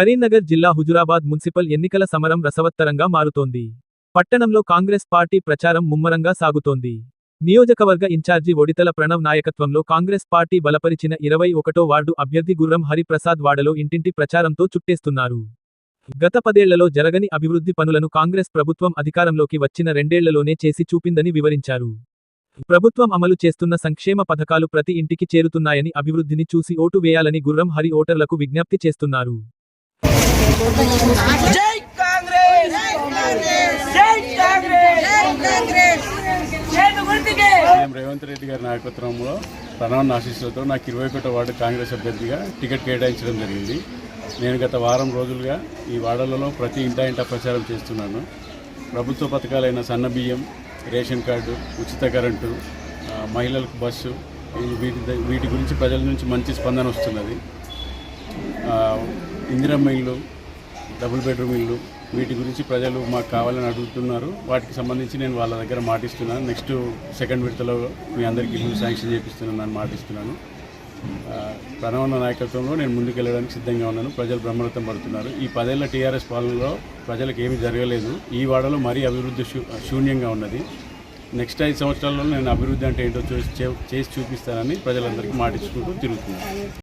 కరీంనగర్ జిల్లా హుజురాబాద్ మున్సిపల్ ఎన్నికల సమరం రసవత్తరంగా మారుతోంది. పట్టణంలో కాంగ్రెస్ పార్టీ ప్రచారం ముమ్మరంగా సాగుతోంది. నియోజకవర్గ ఇన్ఛార్జి ఒడితల ప్రణవ్ నాయకత్వంలో కాంగ్రెస్ పార్టీ బలపరిచిన ఇరవై ఒకటో వార్డు అభ్యర్థి గుర్రం హరిప్రసాద్ వాడలో ఇంటింటి ప్రచారంతో చుట్టేస్తున్నారు. గత పదేళ్ళలో జరగని అభివృద్ధి పనులను కాంగ్రెస్ ప్రభుత్వం అధికారంలోకి వచ్చిన రెండేళ్ళలోనే చేసి చూపిందని వివరించారు. ప్రభుత్వం అమలు చేస్తున్న సంక్షేమ పథకాలు ప్రతి ఇంటికి చేరుతున్నాయని అభివృద్ధిని చూసి ఓటు వేయాలని గుర్రం హరి ఓటర్లకు విజ్ఞప్తి చేస్తున్నారు. జై కాంగ్రెస్! జై కాంగ్రెస్! సీఎం రేవంత్ రెడ్డి గారి నాయకత్వంలో ప్రణాళిక ఆశీస్సులతో నాకు ఇరవై ఒకటో వార్డు కాంగ్రెస్ అభ్యర్థిగా టికెట్ కేటాయించడం జరిగింది. నేను గత వారం రోజులుగా ఈ వార్డులలో ప్రతి ఇంటా ఇంటా ప్రచారం చేస్తున్నాను. ప్రభుత్వ పథకాలైన సన్న బియ్యం రేషన్ కార్డు ఉచిత కరెంటు మహిళలకు బస్సు వీటి ద- వీటి గురించి ప్రజల నుంచి మంచి స్పందన వస్తున్నది. ఇందిరమ్మ ఇల్లు డబుల్ బెడ్రూమ్ ఇల్లు వీటి గురించి ప్రజలు మాకు కావాలని అడుగుతున్నారు. వాటికి సంబంధించి నేను వాళ్ళ దగ్గర మాటిస్తున్నాను. నెక్స్ట్ సెకండ్ విడతలో మీ అందరికీ ఇల్లు శాంక్షన్ చేపిస్తున్నాను మాటిస్తున్నాను. ఆ, ప్రణవన్న నాయకత్వంలో నేను ముందుకు వెళ్ళడానికి సిద్ధంగా ఉన్నాను. ప్రజలు బ్రహ్మరథం పడుతున్నారు. ఈ పదేళ్ళ టీఆర్ఎస్ పాలనలో ప్రజలకు ఏమీ జరగలేదు. ఈ వాడలో మరీ అభివృద్ధి శూన్యంగా ఉన్నది. నెక్స్ట్ ఐదు సంవత్సరాల్లో నేను అభివృద్ధి అంటే ఏంటో చూసి చేసి చూపిస్తానని ప్రజలందరికీ మాటించుకుంటూ తిరుగుతున్నాను.